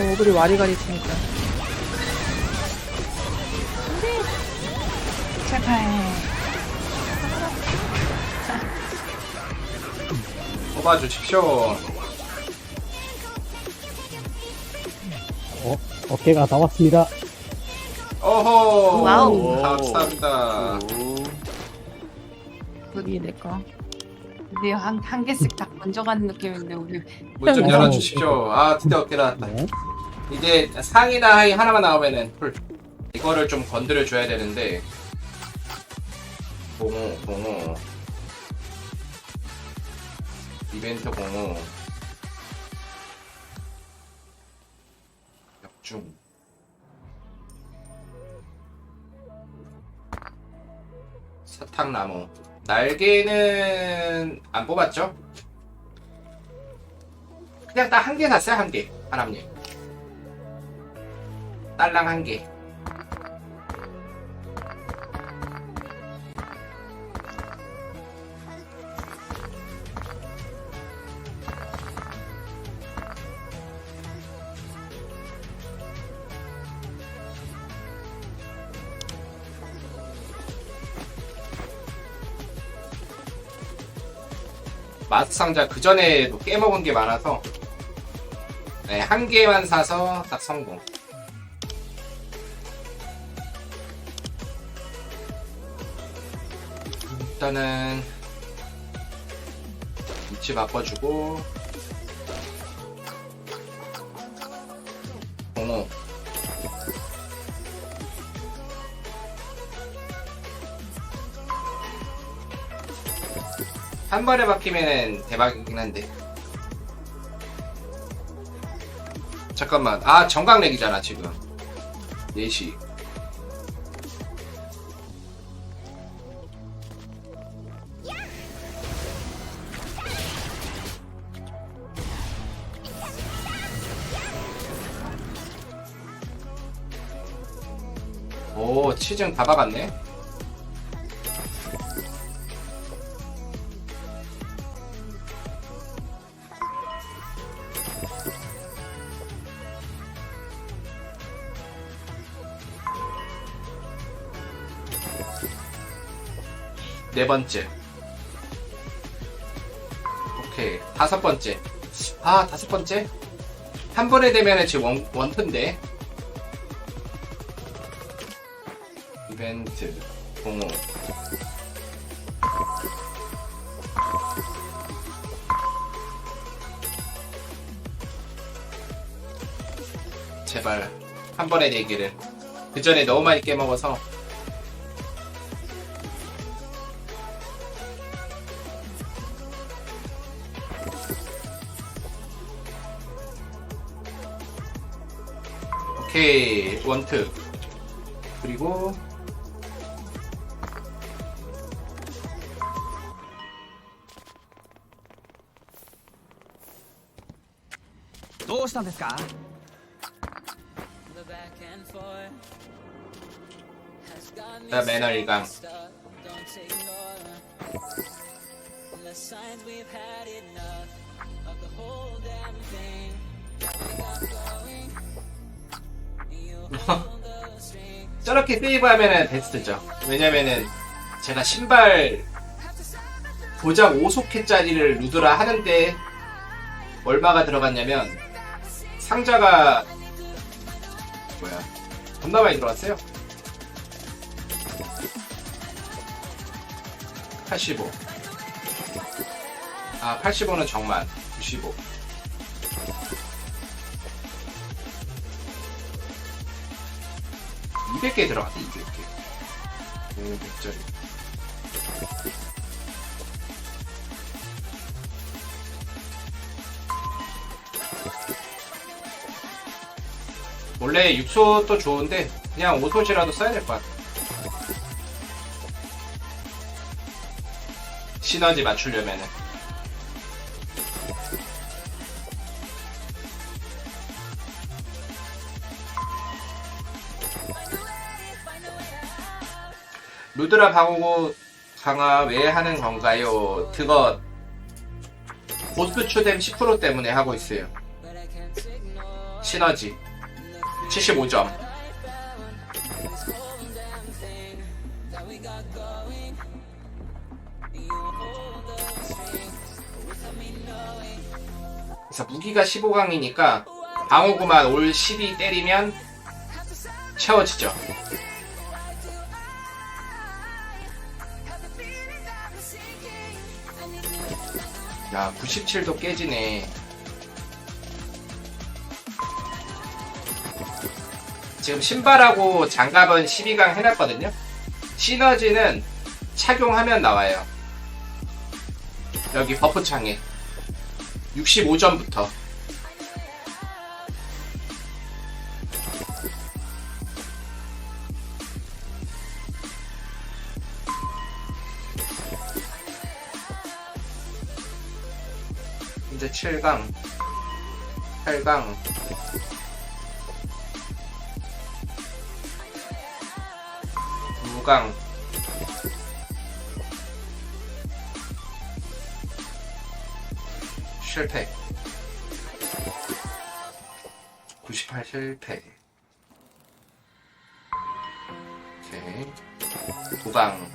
어, 얼굴이 와리가리 있으니까. 제발. 뽑아주십시오. 어, 어깨가 나왔습니다. 어허. 와우. 감사합니다. 여기 내 거. 드디어 한, 한 개씩 딱 얹어가는 느낌인데, 우리. 문좀 어. 열어주십시오. 아, 드디어 어깨 나왔다. 네. 이제 상이나 하이 하나만 나오면은 풀. 이거를 좀 건드려 줘야 되는데. 공호, 공호. 이벤트 공호. 역중. 사탕나무. 날개는 안 뽑았죠? 그냥 딱 한 개 샀어요, 한 개. 하나님. 딸랑 한 개. 마스 상자 그 전에도 깨먹은 게 많아서 네, 한 개만 사서 딱 성공. 일단은 위치 바꿔주고. 공호. 한 번에 바뀌면은 대박이긴 한데. 잠깐만. 아 정강렉이잖아 지금. 4시 오 치증 다 박았네 네 번째. 오케이. 다섯 번째. 아, 다섯 번째? 한 번에 되면은 지금 원, 원투인데. 이벤트, 공호. 제발, 한네 개를. 그 전에 너무 많이 깨먹어서. 오케이 원트 그리고 どうしたんですか 자 매너리강 저렇게 세이브하면은 베스트죠 왜냐면은 제가 신발 도장 5속회짜리를 루드라 하는데 얼마가 들어갔냐면 상자가 뭐야 겁나 많이 들어갔어요 85. 아, 85는 정만. 95. (200개) 들어갔다 (200개) 오 100짜리 원래 6솥도 좋은데 그냥 5솥이라도 써야 될 것 같아 시너지 맞추려면은 루드라 방어구 강화 왜 하는 건가요? 그거 보스 추뎀 10% 때문에 하고 있어요. 시너지 75점. 그래서 무기가 15강이니까 방어구만 올 12 때리면 채워지죠. 야 97도 깨지네 지금 신발하고 장갑은 12강 해놨거든요. 시너지는 착용하면 나와요. 여기 버프 창에. 65점부터. 이제 7강 8강 무강 실패. 98 실패. 오케이. 9강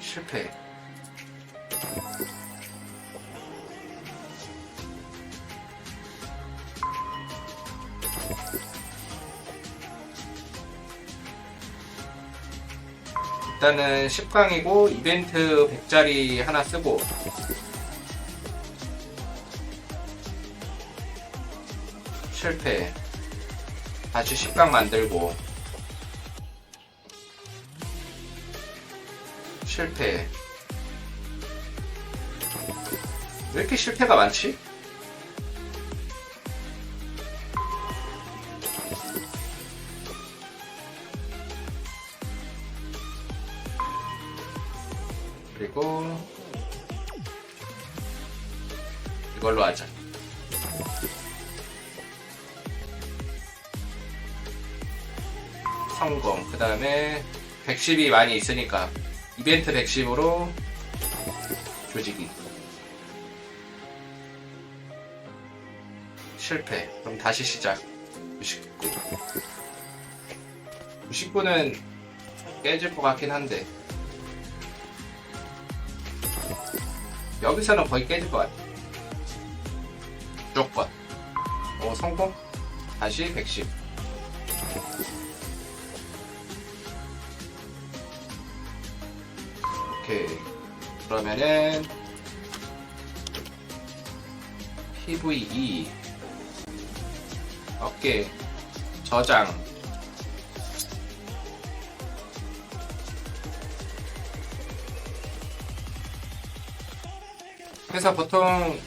실패 일단은 10강이고 이벤트 100짜리 하나 쓰고. 실패. 다시 10강 만들고. 실패. 왜 이렇게 실패가 많지? 이걸로 하자. 성공. 그 다음에 110이 많이 있으니까 이벤트 110으로 조직이. 실패. 그럼 다시 시작. 99. 99는 깨질 것 같긴 한데. 여기서는 거의 깨질 것 같아. 무조건. 오, 성공. 다시 110. 오케이. 그러면은, PVE. 어깨. 저장. 그래서 보통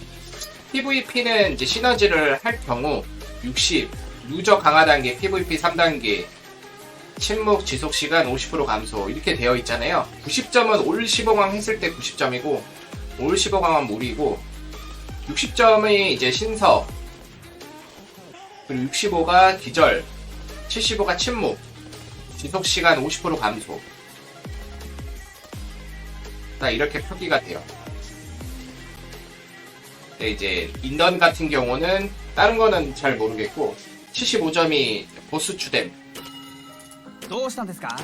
PVP는 이제 시너지를 할 경우 60, 누적 강화 단계, PVP 3단계, 침묵 지속 시간 50% 감소 이렇게 되어 있잖아요. 90점은 올 15강 했을 때 90점이고 올 15강은 무리고 60점이 이제 신서 그리고 65가 기절 75가 침묵 지속 시간 50% 감소 딱 이렇게 표기가 돼요. 근데 이제 인던 같은 경우는 다른 거는 잘 모르겠고 75점이 보스 추뎀 どうしたんですか